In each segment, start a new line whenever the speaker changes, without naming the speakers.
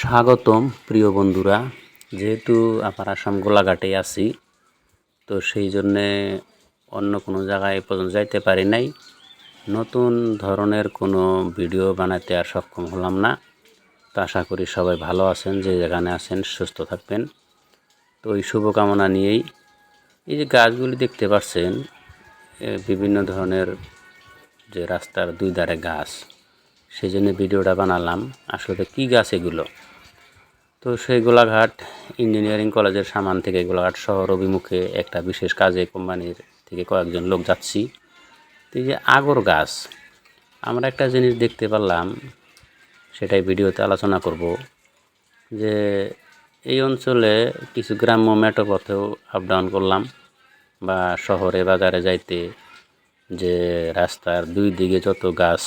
স্বাগতম, প্রিয় বন্ধুরা। যেহেতু আমার আসাম গোলাঘাটে আছি, তো সেই জন্যে অন্য কোনো জায়গায় পর্যন্ত যাইতে পারি নাই। নতুন ধরনের কোনো ভিডিও বানাতে আর সক্ষম হলাম না। তো আশা করি সবাই ভালো আছেন, যে যেখানে আছেন সুস্থ থাকবেন। তো ওই শুভকামনা নিয়েই এই যে গাছগুলি দেখতে পাচ্ছেন বিভিন্ন ধরনের যে রাস্তার দুই ধারে গাছ সেই জন্য ভিডিওটা বানালাম। আসলে কি গাছ এগুলো? তো সেই গোলাঘাট ইঞ্জিনিয়ারিং কলেজের সামান থেকে গোলাঘাট শহর অভিমুখে একটা বিশেষ কাজে কোম্পানির থেকে কয়েকজন লোক যাচ্ছি। এই যে আগর গাছ, আমরা একটা জিনিস দেখতে পারলাম, সেটাই ভিডিওতে আলোচনা করব যে এই অঞ্চলে কিছু গ্রাম্য মেটো পথেও আপ ডাউন করলাম বা শহরে বাজারে যাইতে যে রাস্তার দুই দিকে যত গাছ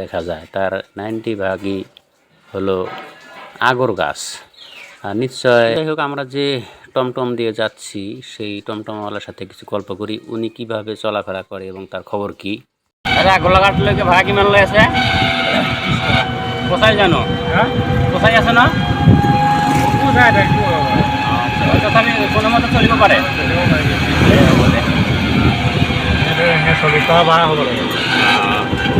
দেখা যায়। তার নাইনটি ভাগই হলো আগর গাছ। আর নিশ্চয় যাই হোক আমরা যে টমটম দিয়ে যাচ্ছি সেই টমটমওয়ালার সাথে কিছু গল্প করি। উনি কীভাবে চলাফেরা করে এবং তার খবর কি?
দাদা গোলাঘাট লৈকে ভাড়া কিমান লৈ আছে? কোথায় জানো? কোথায় আছে না? তথাপি কোনোমতে চলিব পাৰে।
চল্লিছ টকা ভাড়া হ'ব লাগে।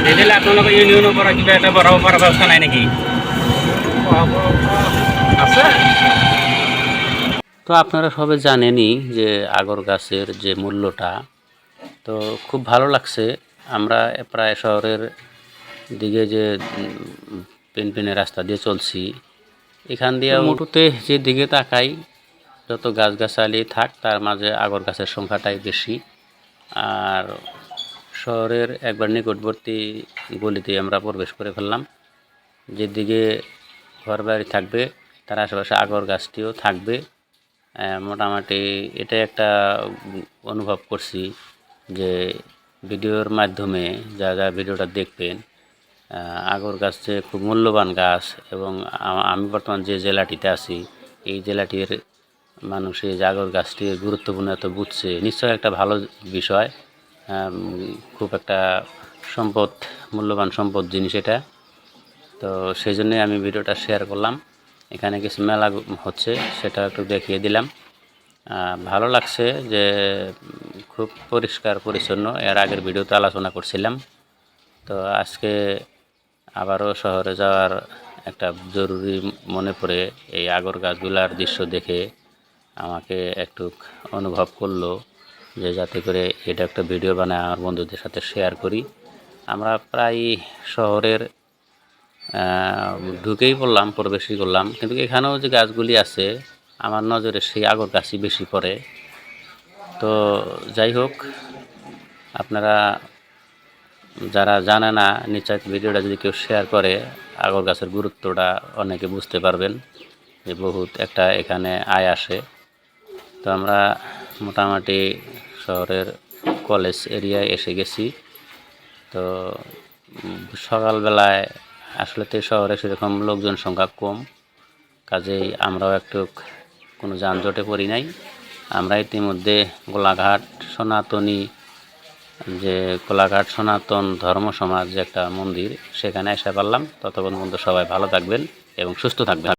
তেতিয়াহ'লে আপোনালোকৰ ইউনিয়নৰ পৰা কিবা এটা বঢ়াব পৰা ব্যৱস্থা নাই নেকি?
আছে।
তো আপনারা সবাই জানেনই যে আগর গাছের যে মূল্যটা তো খুব ভালো লাগছে। আমরা প্রায় শহরের দিকে যে পেন পেনপেনে রাস্তা দিয়ে চলছি এখান দিয়ে মোটুতে যে দিকে তাকাই যত গাছগাছালি থাক তার মাঝে আগর গাছের সংখ্যাটাই বেশি। আর শহরের একবার নিকটবর্তী গলিতে আমরা প্রবেশ করে ফেললাম। যেদিকে ঘর বাড়ি থাকবে, তার আশেপাশে আগর গাছটিও থাকবে। মোটামুটি এটা একটা অনুভব করছি যে ভিডিওর মাধ্যমে যা যা ভিডিওটা দেখবেন আগর গাছ যে খুব মূল্যবান গাছ এবং আমি বর্তমান যে জেলাটিতে আছি, এই জেলাটির মানুষ এই যে আগর গাছটির গুরুত্বপূর্ণ এত বুঝছে। নিশ্চয় একটা ভালো বিষয়। খুব একটা সম্পদ, মূল্যবান সম্পদ জিনিস এটা। তো সেই জন্যই আমি ভিডিওটা শেয়ার করলাম। এখানে কিছু মেলা হচ্ছে, সেটা একটু দেখিয়ে দিলাম। ভালো লাগছে যে, খুব পরিষ্কার, পরিচ্ছন্ন। এর আগের ভিডিওতে আলোচনা করছিলাম। তো আজকে আবারও শহরে যাওয়ার একটা জরুরি মনে পড়ে এই আগর গাছগুলার দৃশ্য দেখে। আমাকে একটু অনুভব করল যে যাতে করে এটা একটা ভিডিও বানায় আমার বন্ধুদের সাথে শেয়ার করি। আমরা প্রায় শহরের ঢুকেই পড়লাম, প্রবেশই করলাম। কিন্তু এখানেও যে গাছগুলি আছে, আমার নজরে সেই আগর গাছই বেশি পড়ে। তো যাই হোক, আপনারা যারা জানে না নিশ্চয় ভিডিওটা যদি কেউ শেয়ার করে, আগর গাছের গুরুত্বটা অনেকে বুঝতে পারবেন যে বহুত একটা এখানে আয় আসে। তো আমরা মোটামুটি শহরের কলেজ এরিয়ায় এসে গেছি। তো সকালবেলায় আসলে তো শহরে সেরকম লোকজন সংখ্যা কম, কাজেই আমরাও একটু কোনো যানজটে পড়ি নাই। আমরা ইতিমধ্যে গোলাঘাট সনাতনী যে গোলাঘাট সনাতন ধর্ম সমাজ যে একটা মন্দির, সেখানে এসে পারলাম। ততক্ষণ পর্যন্ত সবাই ভালো থাকবেন এবং সুস্থ থাকবেন।